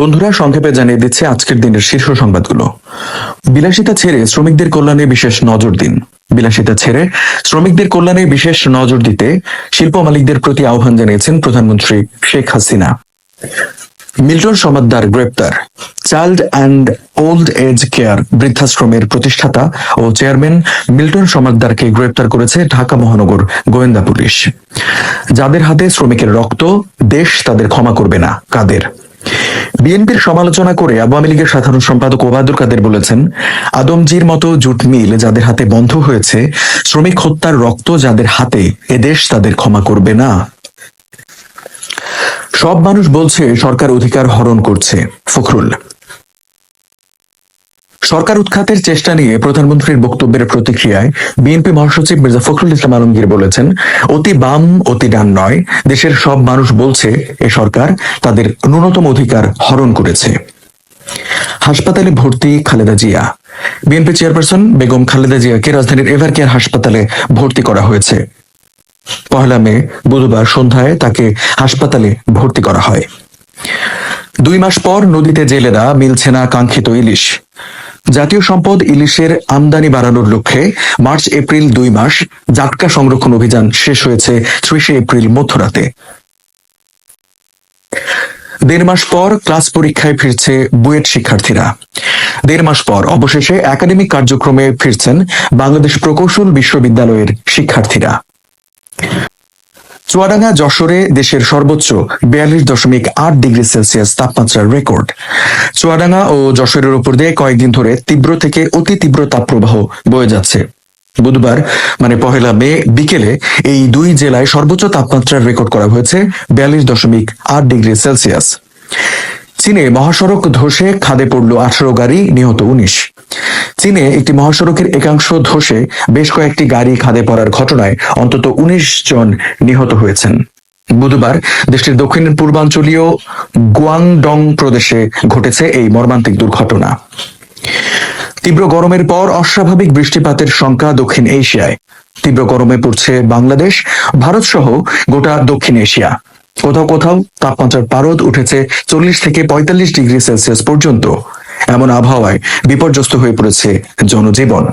বন্ধুরা, সংক্ষেপে জানিয়ে দিচ্ছে আজকের দিনের শীর্ষ সংবাদগুলো। বিলাসিতা ছেড়ে শ্রমিকদের কল্যাণে বিশেষ নজর দিন। বিলাসিতা ছেড়ে শ্রমিকদের কল্যাণে বিশেষ নজর দিতে শিল্প মালিকদের প্রতি আহ্বান জানিয়েছেন প্রধানমন্ত্রী শেখ হাসিনা। মিল্টন সমাদ্দার গ্রেপ্তার। Child and old age care বৃদ্ধাশ্রমের প্রতিষ্ঠাতা ও চেয়ারম্যান মিল্টন সমাদ্দারকে গ্রেপ্তার করেছে ঢাকা মহানগর গোয়েন্দা পুলিশ। যাদের হাতে শ্রমিকের রক্ত, দেশ তাদের ক্ষমা করবে না। কাদের? বিএনপির সমালোচনা করে আওয়ামী লীগের সাধারণ সম্পাদক ওবায়দুল কাদের বলেছেন, আদমজির মতো জুট মিল যাদের হাতে বন্ধ হয়েছে, শ্রমিক হত্যার রক্ত যাদের হাতে এদেশ তাদের ক্ষমা করবে না। সব মানুষ বলছে সরকার অধিকার হরণ করছে, ফখরুল। সরকার উৎখাতের চেষ্টা নিয়ে প্রধানমন্ত্রীর বক্তব্যের প্রতিক্রিয়ায় বিএনপি মহাসচিব মির্জা ফখরুল ইসলাম আলমগীর বলেছেন, অতি বাম, অতি ডান নয়, দেশের সব মানুষ বলছে, এ সরকার তাদের ন্যূনতম অধিকার হরণ করেছে। হাসপাতালে ভর্তি খালেদা জিয়া। বিএনপি চেয়ারপারসন বেগম খালেদা জিয়াকে রাজধানীর এভার কেয়ার হাসপাতালে ভর্তি করা হয়েছে। পহেলা মে, বুধবার সন্ধ্যায় তাকে হাসপাতালে ভর্তি করা হয়। দুই মাস পর নদীতে জেলেরা মিলছে না কাঙ্ক্ষিত ইলিশ। জাতীয় সম্পদ ইলিশের আমদানি বাড়ানোর লক্ষ্যে মার্চ, এপ্রিল দুই মাস জাটকা সংরক্ষণ অভিযান শেষ হয়েছে ত্রিশে এপ্রিল মধ্যরাতে। দেড় মাস পর ক্লাস পরীক্ষায় ফিরছে বুয়েট শিক্ষার্থীরা। দেড় মাস পর অবশেষে একাডেমিক কার্যক্রমে ফিরছেন বাংলাদেশ প্রকৌশল বিশ্ববিদ্যালয়ের শিক্ষার্থীরা। চুয়াডাঙ্গা যশোরে দেশের সর্বোচ্চ বিয়াল্লিশ দশমিক আট ডিগ্রি সেলসিয়াস তাপমাত্রার রেকর্ড। চুয়াডাঙ্গা ও যশোরের উপর দিয়ে কয়েকদিন ধরে তীব্র থেকে অতি তীব্র তাপপ্রবাহ বয়ে যাচ্ছে। বুধবার মানে পহেলা মে বিকেলে, এই দুই জেলায় সর্বোচ্চ তাপমাত্রার রেকর্ড করা হয়েছে বিয়াল্লিশ দশমিক আট ডিগ্রি সেলসিয়াস। চীনে মহাসড়ক ধসে খাদে পড়ল আঠারো গাড়ি, নিহত উনিশ। চীনে একটি মহাসড়কের একাংশ ধসে বেশ কয়েকটি গাড়ি খাদে পড়ার ঘটনায় অন্তত উনিশ জন নিহত হয়েছেন। বুধবার দেশটির দক্ষিণ পূর্বাঞ্চলীয় গুয়াংডং প্রদেশে ঘটেছে এই মর্মান্তিক দুর্ঘটনা। তীব্র গরমের পর অস্বাভাবিক বৃষ্টিপাতের সংখ্যা দক্ষিণ এশিয়ায়। তীব্র গরমে পড়ছে বাংলাদেশ, ভারত সহ গোটা দক্ষিণ এশিয়া। কোথাও কোথাও তাপমাত্রার পারদ উঠেছে চল্লিশ থেকে পঁয়তাল্লিশ ডিগ্রি সেলসিয়াস পর্যন্ত। এমন আবহাওয়ায় বিপর্যস্ত হয়ে পড়েছে জনজীবন।